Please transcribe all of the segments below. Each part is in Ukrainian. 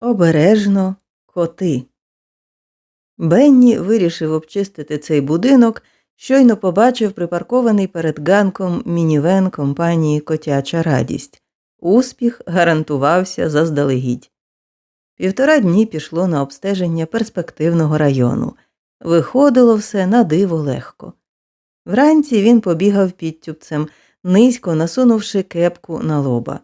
Обережно коти. Бенні вирішив обчистити цей будинок, щойно побачив припаркований перед ганком мінівен компанії Котяча радість. Успіх гарантувався заздалегідь. Півтора дні пішло на обстеження перспективного району. Виходило все на диво легко. Вранці він побігав підтюпцем, низько насунувши кепку на лоба.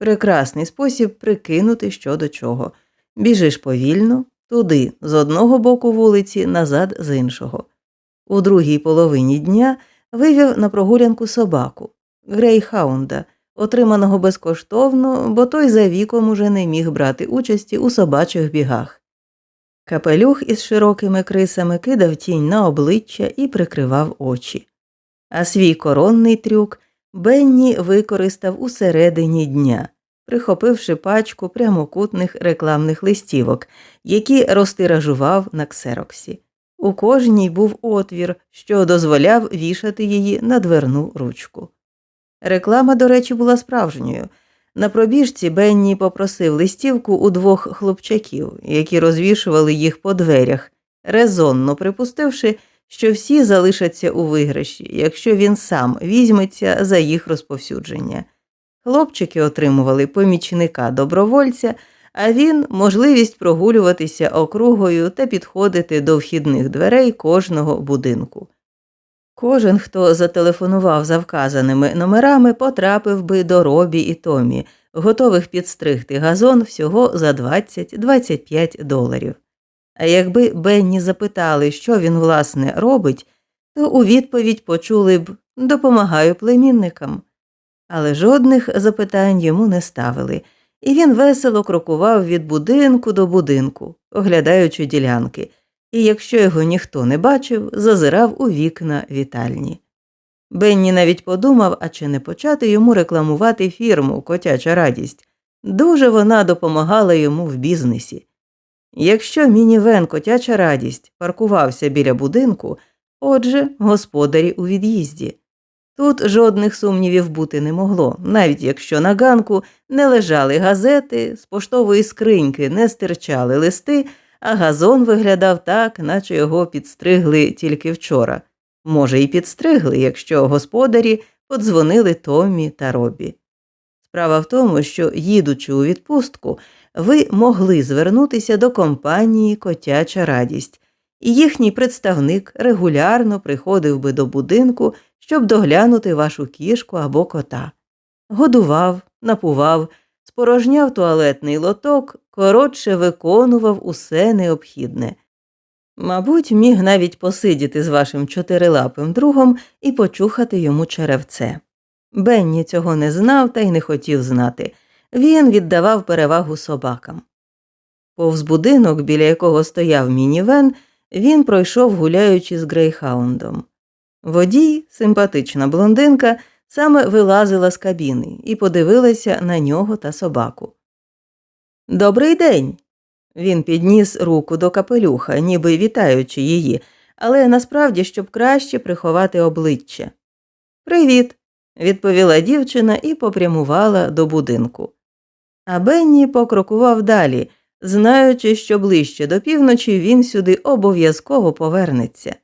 Прекрасний спосіб прикинути що до чого. Біжиш повільно, туди, з одного боку вулиці, назад з іншого. У другій половині дня вивів на прогулянку собаку грейхаунда, отриманого безкоштовно, бо той за віком уже не міг брати участі у собачих бігах. Капелюх із широкими крисами кидав тінь на обличчя і прикривав очі. А свій коронний трюк Бенні використав у середині дня, прихопивши пачку прямокутних рекламних листівок, які розтиражував на ксероксі. У кожній був отвір, що дозволяв вішати її на дверну ручку. Реклама, до речі, була справжньою. На пробіжці Бенні попросив листівку у двох хлопчаків, які розвішували їх по дверях, резонно припустивши, що всі залишаться у виграші, якщо він сам візьметься за їх розповсюдження. Хлопчики отримували помічника добровольця, а він можливість прогулюватися округою та підходити до вхідних дверей кожного будинку. Кожен, хто зателефонував за вказаними номерами, потрапив би до Робі і Томі, готових підстригти газон всього за 20-25 доларів. А якби Бенні запитали, що він, власне, робить, то у відповідь почули б допомагаю племінникам. Але жодних запитань йому не ставили, і він весело крокував від будинку до будинку, оглядаючи ділянки, і якщо його ніхто не бачив, зазирав у вікна вітальні. Бенні навіть подумав, а чи не почати йому рекламувати фірму Котяча радість. Дуже вона допомагала йому в бізнесі. Якщо мінівен Котяча радість паркувався біля будинку, отже, господарі у від'їзді. Тут жодних сумнівів бути не могло, навіть якщо на ганку не лежали газети, з поштової скриньки не стирчали листи, а газон виглядав так, наче його підстригли тільки вчора. Може, і підстригли, якщо господарі подзвонили Томмі та Робі. Справа в тому, що, їдучи у відпустку, ви могли звернутися до компанії Котяча радість, і їхній представник регулярно приходив би до будинку, щоб доглянути вашу кішку або кота. Годував, напував, спорожняв туалетний лоток, коротше виконував усе необхідне. Мабуть, міг навіть посидіти з вашим чотирилапим другом і почухати йому черевце. Бенні цього не знав та й не хотів знати. Він віддавав перевагу собакам. Повз будинок, біля якого стояв мінівен, він пройшов гуляючи з грейхаундом. Водій, симпатична блондинка, саме вилазила з кабіни і подивилася на нього та собаку. Добрий день. Він підніс руку до капелюха, ніби вітаючи її, але насправді щоб краще приховати обличчя. Привіт, відповіла дівчина і попрямувала до будинку. А Бенні покрокував далі, знаючи, що ближче до півночі він сюди обов'язково повернеться.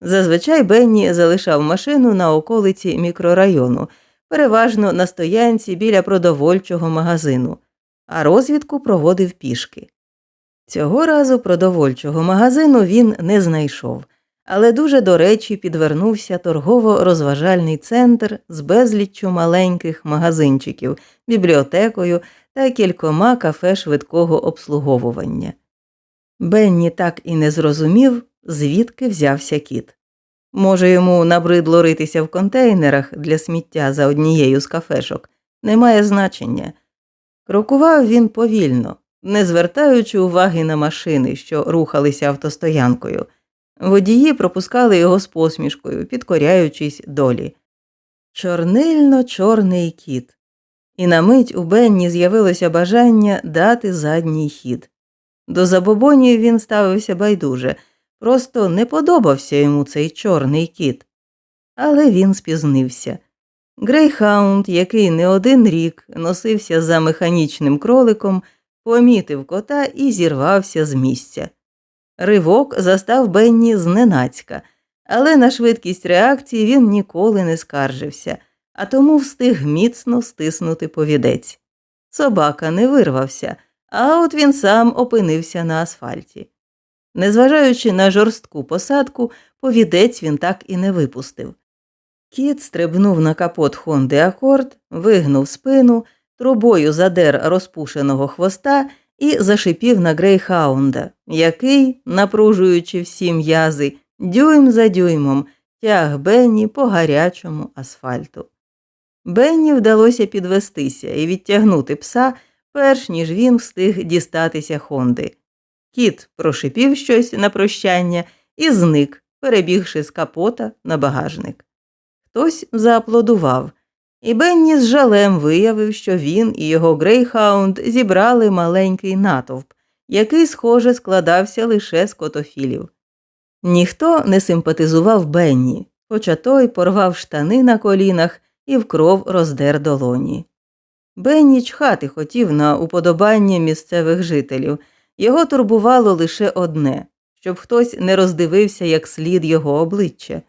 Зазвичай Бенні залишав машину на околиці мікрорайону, переважно на стоянці біля продовольчого магазину, а розвідку проводив пішки. Цього разу продовольчого магазину він не знайшов, але дуже до речі підвернувся торгово-розважальний центр з безліччю маленьких магазинчиків, бібліотекою та кількома кафе швидкого обслуговування. Бенні так і не зрозумів, звідки взявся кіт. Може, йому набридло ритися в контейнерах для сміття за однією з кафешок, немає значення. Крокував він повільно, не звертаючи уваги на машини, що рухалися автостоянкою. Водії пропускали його з посмішкою, підкоряючись долі. Чорнильно чорний кіт. І на мить у Бенні з'явилося бажання дати задній хід. До забобонів він ставився байдуже, просто не подобався йому цей чорний кіт. Але він спізнився. Грейхаунд, який не один рік носився за механічним кроликом, помітив кота і зірвався з місця. Ривок застав Бенні зненацька, але на швидкість реакції він ніколи не скаржився, а тому встиг міцно стиснути повідець. Собака не вирвався, а от він сам опинився на асфальті. Незважаючи на жорстку посадку, повідець він так і не випустив. Кіт стрибнув на капот Хонди Акорд, вигнув спину, трубою задер розпушеного хвоста і зашипів на грейхаунда, який, напружуючи всі м'язи, дюйм за дюймом, тяг Бенні по гарячому асфальту. Бенні вдалося підвестися і відтягнути пса, перш ніж він встиг дістатися Хонди. Кіт прошипів щось на прощання і зник, перебігши з капота на багажник. Хтось зааплодував, і Бенні з жалем виявив, що він і його грейхаунд зібрали маленький натовп, який, схоже, складався лише з котофілів. Ніхто не симпатизував Бенні, хоча той порвав штани на колінах і в кров роздер долоні. Бенні чхати хотів на уподобання місцевих жителів, його турбувало лише одне щоб хтось не роздивився як слід його обличчя.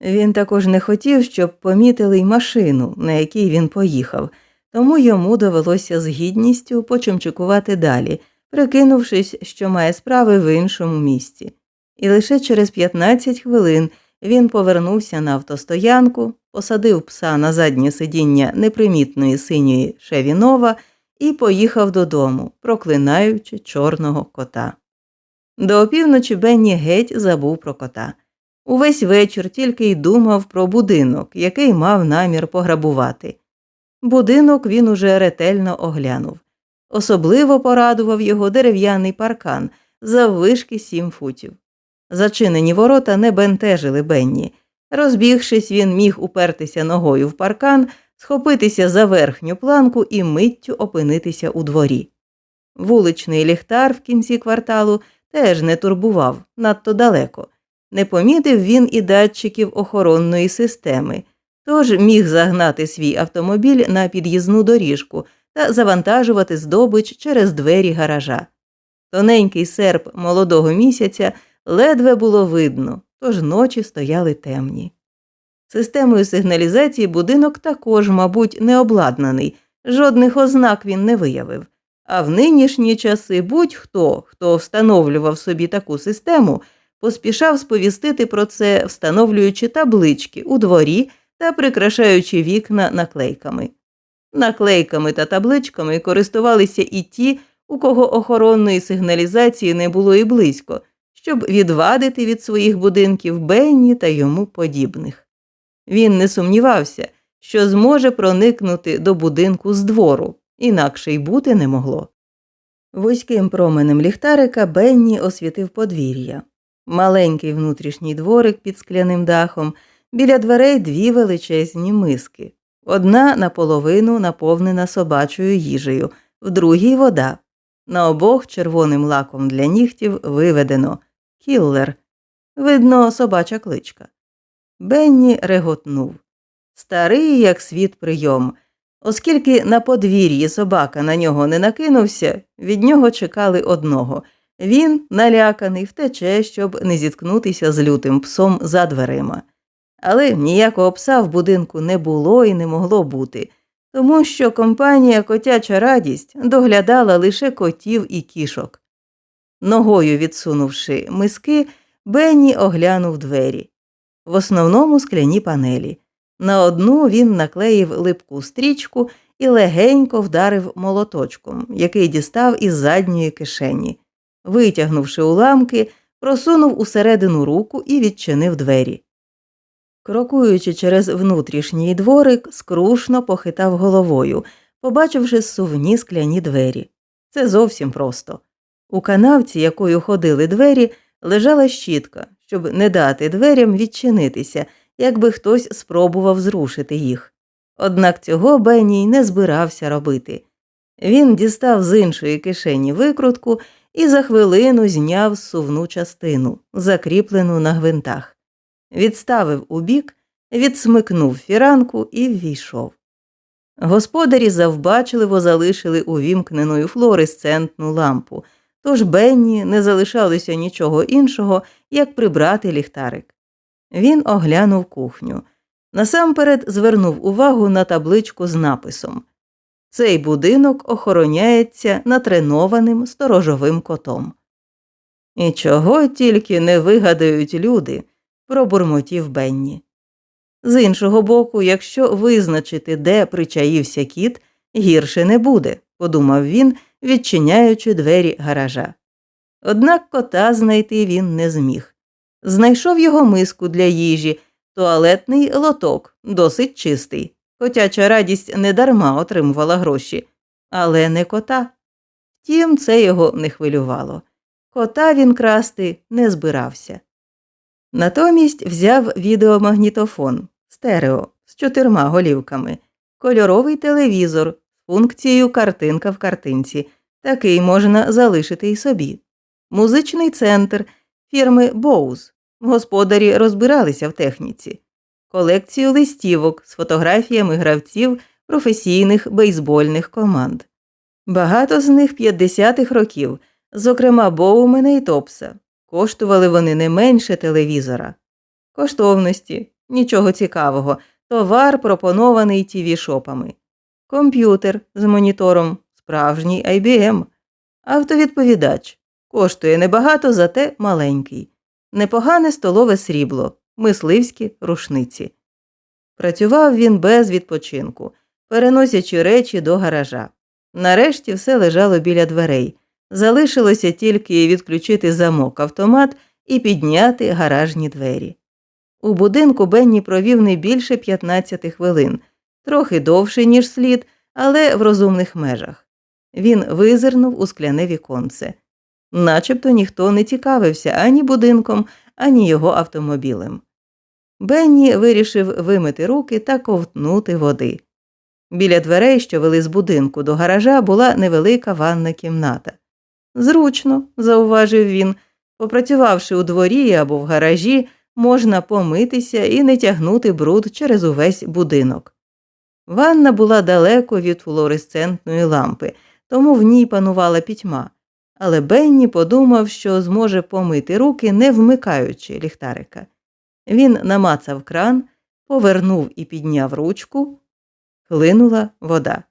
Він також не хотів, щоб помітили й машину, на якій він поїхав, тому йому довелося з гідністю почимчикувати далі, прикинувшись, що має справи в іншому місці. І лише через 15 хвилин він повернувся на автостоянку, посадив пса на заднє сидіння непримітної синьої Шевінова і поїхав додому, проклинаючи чорного кота. До опівночі Бенні геть забув про кота. Увесь вечір тільки й думав про будинок, який мав намір пограбувати. Будинок він уже ретельно оглянув. Особливо порадував його дерев'яний паркан заввишки сім футів. Зачинені ворота не бентежили Бенні. Розбігшись, він міг упертися ногою в паркан, схопитися за верхню планку і миттю опинитися у дворі. Вуличний ліхтар в кінці кварталу теж не турбував надто далеко. Не помітив він і датчиків охоронної системи, тож міг загнати свій автомобіль на під'їзну доріжку та завантажувати здобич через двері гаража. Тоненький серп молодого місяця ледве було видно, тож ночі стояли темні. Системою сигналізації будинок також, мабуть, не обладнаний, жодних ознак він не виявив. А в нинішні часи будь-хто, хто встановлював собі таку систему, поспішав сповістити про це, встановлюючи таблички у дворі та прикрашаючи вікна наклейками. Наклейками та табличками користувалися і ті, у кого охоронної сигналізації не було і близько, щоб відвадити від своїх будинків Бенні та йому подібних. Він не сумнівався, що зможе проникнути до будинку з двору, інакше й бути не могло. Вузьким променем ліхтарика Бенні освітив подвір'я. Маленький внутрішній дворик під скляним дахом, біля дверей дві величезні миски. Одна наполовину наповнена собачою їжею, в другій вода. На обох червоним лаком для нігтів виведено кіллер. Видно, собача кличка. Бенні реготнув. Старий, як світ прийом. Оскільки на подвір'ї собака на нього не накинувся, від нього чекали одного. Він, наляканий, втече, щоб не зіткнутися з лютим псом за дверима. Але ніякого пса в будинку не було і не могло бути, тому що компанія Котяча радість доглядала лише котів і кішок. Ногою відсунувши миски, Бенні оглянув двері. В основному скляні панелі. На одну він наклеїв липку стрічку і легенько вдарив молоточком, який дістав із задньої кишені. Витягнувши уламки, просунув усередину руку і відчинив двері. Крокуючи через внутрішній дворик, скрушно похитав головою, побачивши сувні скляні двері. Це зовсім просто. У канавці, якою ходили двері, лежала щітка, щоб не дати дверям відчинитися, якби хтось спробував зрушити їх. Однак цього Бенній не збирався робити. Він дістав з іншої кишені викрутку і за хвилину зняв сувну частину, закріплену на гвинтах, відставив убік, відсмикнув фіранку і ввійшов. Господарі завбачливо залишили увімкненою флуоресцентну лампу, тож Бенні не залишалося нічого іншого, як прибрати ліхтарик. Він оглянув кухню. Насамперед звернув увагу на табличку з написом Цей будинок охороняється натренованим сторожовим котом. І чого тільки не вигадають люди, пробурмотів Бенні. З іншого боку, якщо визначити, де причаївся кіт, гірше не буде, подумав він, відчиняючи двері гаража. Однак кота знайти він не зміг. Знайшов його миску для їжі, туалетний лоток, досить чистий. Котяча радість недарма отримувала гроші, але не кота. Втім, це його не хвилювало. Кота він красти не збирався. Натомість взяв відеомагнітофон стерео з чотирма голівками, кольоровий телевізор функцією картинка в картинці. Такий можна залишити й собі. Музичний центр фірми Боуз. Господарі розбиралися в техніці, колекцію листівок з фотографіями гравців професійних бейсбольних команд. Багато з них 50-х років, зокрема Боумена і Топса. Коштували вони не менше телевізора. Коштовності, нічого цікавого, товар, пропонований тіві шопами. Комп'ютер з монітором, справжній IBM. Автовідповідач коштує небагато, зате маленький, непогане столове срібло, мисливські рушниці. Працював він без відпочинку, переносячи речі до гаража. Нарешті все лежало біля дверей. Залишилося тільки відключити замок автомат і підняти гаражні двері. У будинку Бенні провів не більше 15 хвилин, трохи довше, ніж слід, але в розумних межах. Він визирнув у скляне віконце. Начебто ніхто не цікавився ані будинком, ані його автомобілем. Бенні вирішив вимити руки та ковтнути води. Біля дверей, що вели з будинку до гаража, була невелика ванна кімната. Зручно, зауважив він, попрацювавши у дворі або в гаражі, можна помитися і не тягнути бруд через увесь будинок. Ванна була далеко від флуоресцентної лампи, тому в ній панувала пітьма, але Бенні подумав, що зможе помити руки, не вмикаючи ліхтарика. Він намацав кран, повернув і підняв ручку, хлинула вода.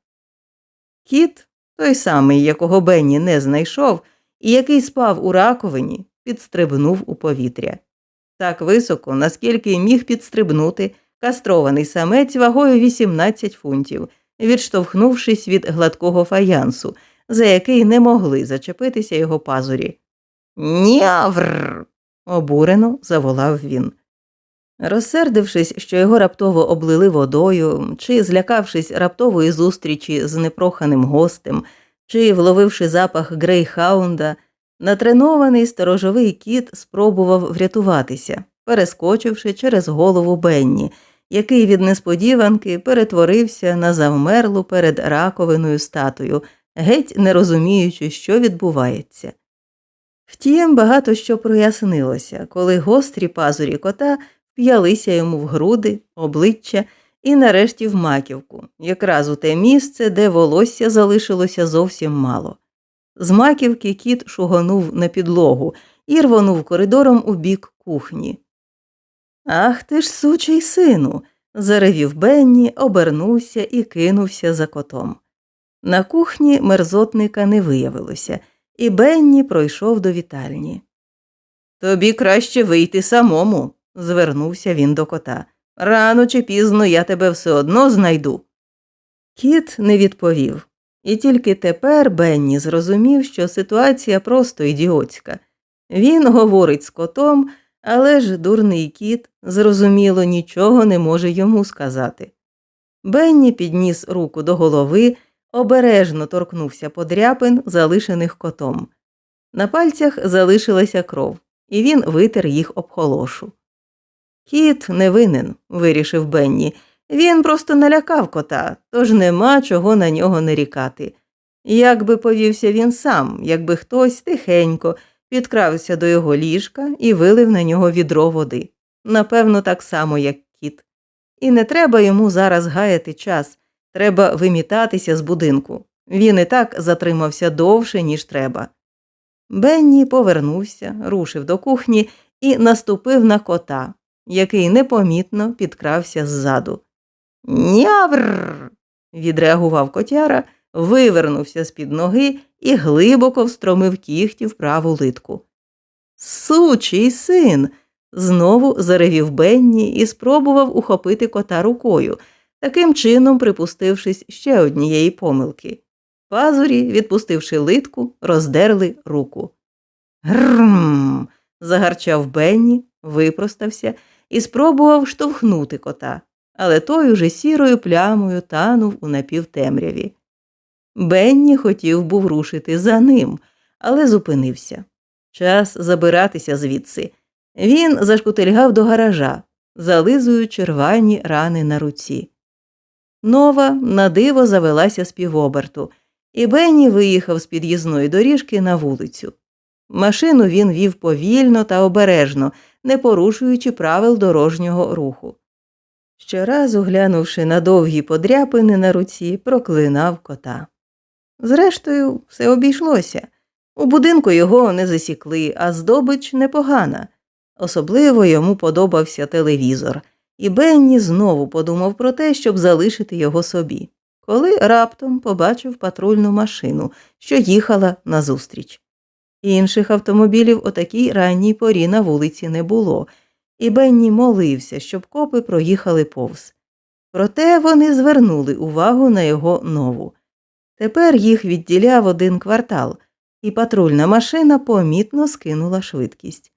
Кіт, той самий, якого Бенні не знайшов, і який спав у раковині, підстрибнув у повітря так високо, наскільки міг підстрибнути кастрований самець вагою 18 фунтів, відштовхнувшись від гладкого фаянсу, за який не могли зачепитися його пазурі. Нявр. обурено заволав він. Розсердившись, що його раптово облили водою, чи злякавшись раптової зустрічі з непроханим гостем, чи вловивши запах грейхаунда, Натренований сторожовий кіт спробував врятуватися, перескочивши через голову Бенні, який від несподіванки перетворився на завмерлу перед раковиною статую, геть не розуміючи, що відбувається. Втім, багато що прояснилося, коли гострі пазурі кота вп'ялися йому в груди, обличчя і нарешті в маківку, якраз у те місце, де волосся залишилося зовсім мало. З маківки кіт шугонув на підлогу і рвонув коридором у бік кухні. Ах ти ж, сучий сину. заревів Бенні, обернувся і кинувся за котом. На кухні мерзотника не виявилося, і Бенні пройшов до вітальні. Тобі краще вийти самому, звернувся він до кота. Рано чи пізно я тебе все одно знайду. Кіт не відповів. І тільки тепер Бенні зрозумів, що ситуація просто ідіотська. Він говорить з котом, але ж дурний кіт, зрозуміло, нічого не може йому сказати. Бенні підніс руку до голови, обережно торкнувся подряпин, залишених котом. На пальцях залишилася кров, і він витер їх об холошу. Кіт не винен, вирішив Бенні. Він просто налякав кота, тож нема чого на нього нарікати. Як би повівся він сам, якби хтось тихенько підкрався до його ліжка і вилив на нього відро води, напевно, так само, як кіт. І не треба йому зараз гаяти час, Треба вимітатися з будинку. Він і так затримався довше, ніж треба. Бенні повернувся, рушив до кухні і наступив на кота, який непомітно підкрався ззаду. Нявр. відреагував котяра, вивернувся з під ноги і глибоко встромив кіхті в праву литку. Сучий син. знову заревів Бенні і спробував ухопити кота рукою, таким чином припустившись ще однієї помилки. Пазурі, відпустивши литку, роздерли руку. Грм. загарчав Бенні, випростався і спробував штовхнути кота, але той уже сірою плямою танув у напівтемряві. Бенні хотів був рушити за ним, але зупинився. Час забиратися звідси. Він зашкутильгав до гаража, зализуючи рвані рани на руці. Нова на диво завелася з півоберту, і Бенні виїхав з під'їзної доріжки на вулицю. Машину він вів повільно та обережно, не порушуючи правил дорожнього руху. Щоразу, глянувши на довгі подряпини на руці, проклинав кота. Зрештою, все обійшлося. У будинку його не засікли, а здобич непогана. Особливо йому подобався телевізор, і Бенні знову подумав про те, щоб залишити його собі, коли раптом побачив патрульну машину, що їхала назустріч. Інших автомобілів о такій ранній порі на вулиці не було, і Бенні молився, щоб копи проїхали повз. Проте вони звернули увагу на його нову. Тепер їх відділяв один квартал, і патрульна машина помітно скинула швидкість.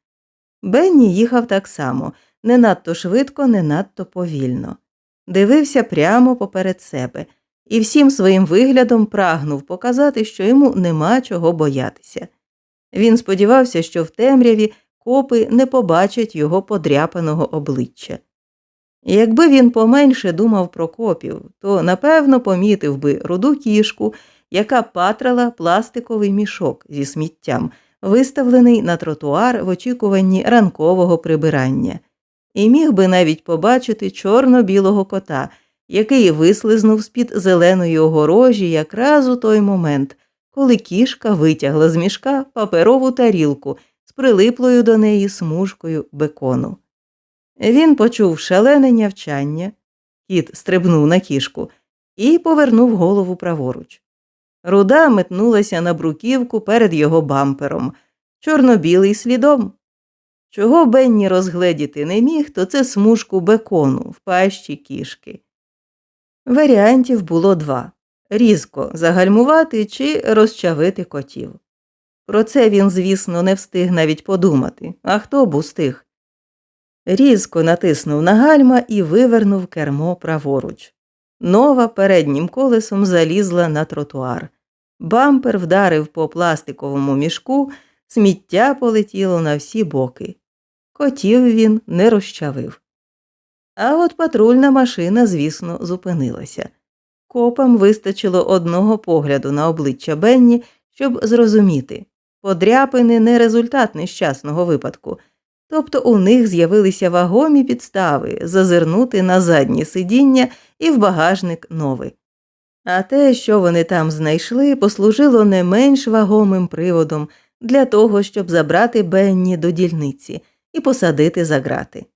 Бенні їхав так само, не надто швидко, не надто повільно. Дивився прямо поперед себе і всім своїм виглядом прагнув показати, що йому нема чого боятися. Він сподівався, що в темряві копи не побачать його подряпаного обличчя. Якби він поменше думав про копів, то напевно помітив би руду кішку, яка патрала пластиковий мішок зі сміттям, виставлений на тротуар в очікуванні ранкового прибирання, і міг би навіть побачити чорно-білого кота, який вислизнув з під зеленої огорожі якраз у той момент, коли кішка витягла з мішка паперову тарілку з прилиплою до неї смужкою бекону. Він почув шалене нявчання, кіт стрибнув на кішку і повернув голову праворуч. Руда метнулася на бруківку перед його бампером, чорно-білий слідом. Чого Бенні розгледіти не міг, то це смужку бекону в пащі кішки. Варіантів було два різко загальмувати чи розчавити котів. Про це він, звісно, не встиг навіть подумати, а хто б устиг. Різко натиснув на гальма і вивернув кермо праворуч. Нова переднім колесом залізла на тротуар. Бампер вдарив по пластиковому мішку, сміття полетіло на всі боки. Котів він не розчавив. А от патрульна машина, звісно, зупинилася. Копам вистачило одного погляду на обличчя Бенні, щоб зрозуміти подряпини не результат нещасного випадку, тобто у них з'явилися вагомі підстави зазирнути на заднє сидіння і в багажник новий. А те, що вони там знайшли, послужило не менш вагомим приводом для того, щоб забрати Бенні до дільниці і посадити за грати.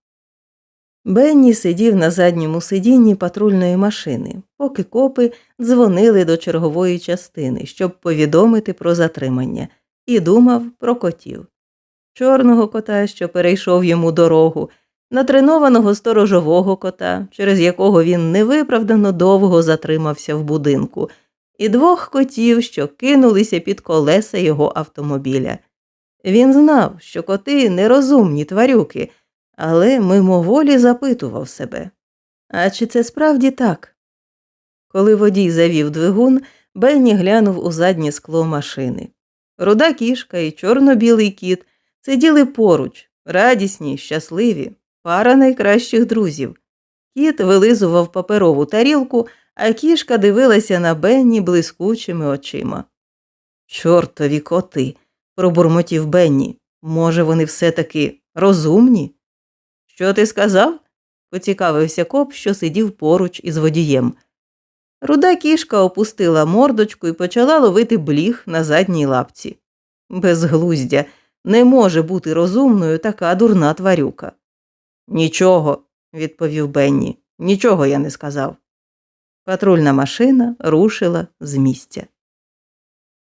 Бенні сидів на задньому сидінні патрульної машини, поки копи дзвонили до чергової частини, щоб повідомити про затримання, і думав про котів. Чорного кота, що перейшов йому дорогу, натренованого сторожового кота, через якого він невиправдано довго затримався в будинку, і двох котів, що кинулися під колеса його автомобіля. Він знав, що коти нерозумні тварюки але мимоволі запитував себе а чи це справді так? Коли водій завів двигун, Бенні глянув у заднє скло машини. Руда кішка і чорно-білий кіт сиділи поруч, радісні, щасливі, пара найкращих друзів. Кіт вилизував паперову тарілку, а кішка дивилася на Бенні блискучими очима. Чортові коти, пробурмотів Бенні. Може, вони все таки розумні? Що ти сказав? поцікавився коп, що сидів поруч із водієм. Руда кішка опустила мордочку і почала ловити бліг на задній лапці. Безглуздя, не може бути розумною така дурна тварюка. Нічого, відповів Бенні, нічого я не сказав. Патрульна машина рушила з місця.